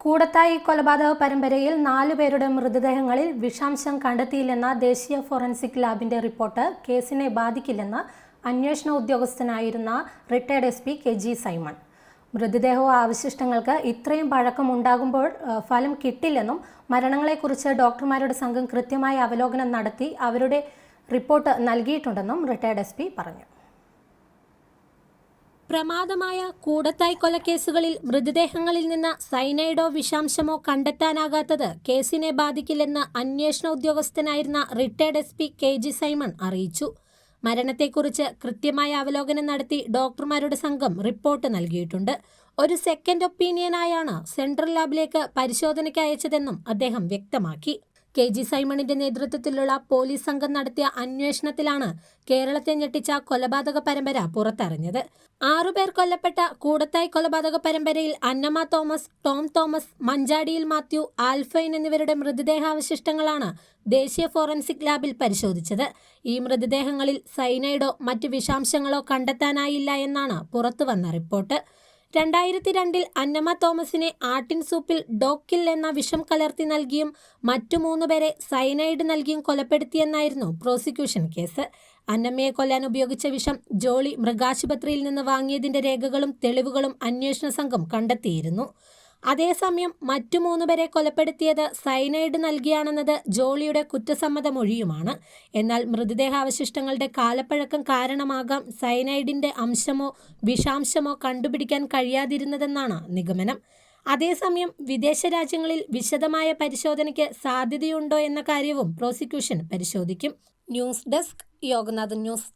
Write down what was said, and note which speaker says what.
Speaker 1: കൂടത്തായി കൊലപാതക പരമ്പരയിൽ നാലുപേരുടെ മൃതദേഹങ്ങളിൽ വിഷാംശം കണ്ടെത്തിയില്ലെന്ന ദേശീയ ഫോറൻസിക് ലാബിന്റെ റിപ്പോർട്ട് കേസിനെ ബാധിക്കില്ലെന്ന് അന്വേഷണ ഉദ്യോഗസ്ഥനായിരുന്ന retired S P K G Simon. മൃതദേഹവും അവശിഷ്ടങ്ങൾക്ക് ഇത്രയും പഴക്കം ഉണ്ടാകുമ്പോൾ ഫലം കിട്ടില്ലെന്നും മരണങ്ങളെക്കുറിച്ച് ഡോക്ടർമാരുടെ സംഘം കൃത്യമായ അവലോകനം നടത്തി അവരുടെ റിപ്പോർട്ട് നൽകിയിട്ടുണ്ടെന്നും റിട്ടയർഡ് എസ് പറഞ്ഞു. പ്രമാദമായ കൂടത്തായ് കൊലക്കേസുകളിൽ മൃതദേഹങ്ങളിൽ നിന്ന് സൈനൈഡോ വിഷാംശമോ കണ്ടെത്താനാകാത്തത് കേസിനെ ബാധിക്കില്ലെന്ന് അന്വേഷണ ഉദ്യോഗസ്ഥനായിരുന്ന retired S P K G Simon അറിയിച്ചു. മരണത്തെക്കുറിച്ച് കൃത്യമായ അവലോകനം നടത്തി ഡോക്ടർമാരുടെ സംഘം റിപ്പോർട്ട് നൽകിയിട്ടുണ്ട്. ഒരു സെക്കൻഡ് ഒപ്പീനിയനായാണ് സെൻട്രൽ ലാബിലേക്ക് പരിശോധനയ്ക്ക് അയച്ചതെന്നും അദ്ദേഹം വ്യക്തമാക്കി. കെ ജി സൈമണിന്റെ നേതൃത്വത്തിലുള്ള പോലീസ് സംഘം നടത്തിയ അന്വേഷണത്തിലാണ് കേരളത്തെ ഞെട്ടിച്ച കൊലപാതക പരമ്പര പുറത്തറിഞ്ഞത്. ആറുപേർ കൊല്ലപ്പെട്ട കൂടത്തായി കൊലപാതക പരമ്പരയിൽ Annamma Thomas Tom Thomas Manjadiyil Mathew Alphine എന്നിവരുടെ മൃതദേഹാവശിഷ്ടങ്ങളാണ് ദേശീയ ഫോറൻസിക് ലാബിൽ പരിശോധിച്ചത്. ഈ മൃതദേഹങ്ങളിൽ സൈനൈഡോ മറ്റ് വിഷാംശങ്ങളോ കണ്ടെത്താനായില്ല എന്നാണ് പുറത്തുവന്ന റിപ്പോർട്ട്. രണ്ടായിരത്തി രണ്ടിൽ അന്നമ്മ തോമസിനെ ആട്ടിൻ സൂപ്പിൽ ഡോക്കിൽ എന്ന വിഷം കലർത്തി നൽകിയും മറ്റു മൂന്നുപേരെ സൈനൈഡ് നൽകിയും കൊലപ്പെടുത്തിയെന്നായിരുന്നു പ്രോസിക്യൂഷൻ കേസ്. അന്നമ്മയെ കൊല്ലാൻ ഉപയോഗിച്ച വിഷം ജോളി മൃഗാശുപത്രിയിൽ നിന്ന് വാങ്ങിയതിന്റെ രേഖകളും തെളിവുകളും അന്വേഷണ സംഘം കണ്ടെത്തിയിരുന്നു. അതേസമയം മറ്റു മൂന്നുപേരെ കൊലപ്പെടുത്തിയത് സൈനൈഡ് നൽകിയാണെന്നത് ജോളിയുടെ കുറ്റസമ്മത മൊഴിയുമാണ് എന്നാൽ മൃതദേഹാവശിഷ്ടങ്ങളുടെ കാലപ്പഴക്കം കാരണമാകാം സൈനൈഡിന്റെ അംശമോ വിഷാംശമോ കണ്ടുപിടിക്കാൻ കഴിയാതിരുന്നതെന്നാണ് നിഗമനം. അതേസമയം വിദേശ രാജ്യങ്ങളിൽ വിശദമായ പരിശോധനയ്ക്ക് സാധ്യതയുണ്ടോ എന്ന കാര്യവും പ്രോസിക്യൂഷൻ പരിശോധിക്കും. News desk Yoganathan news.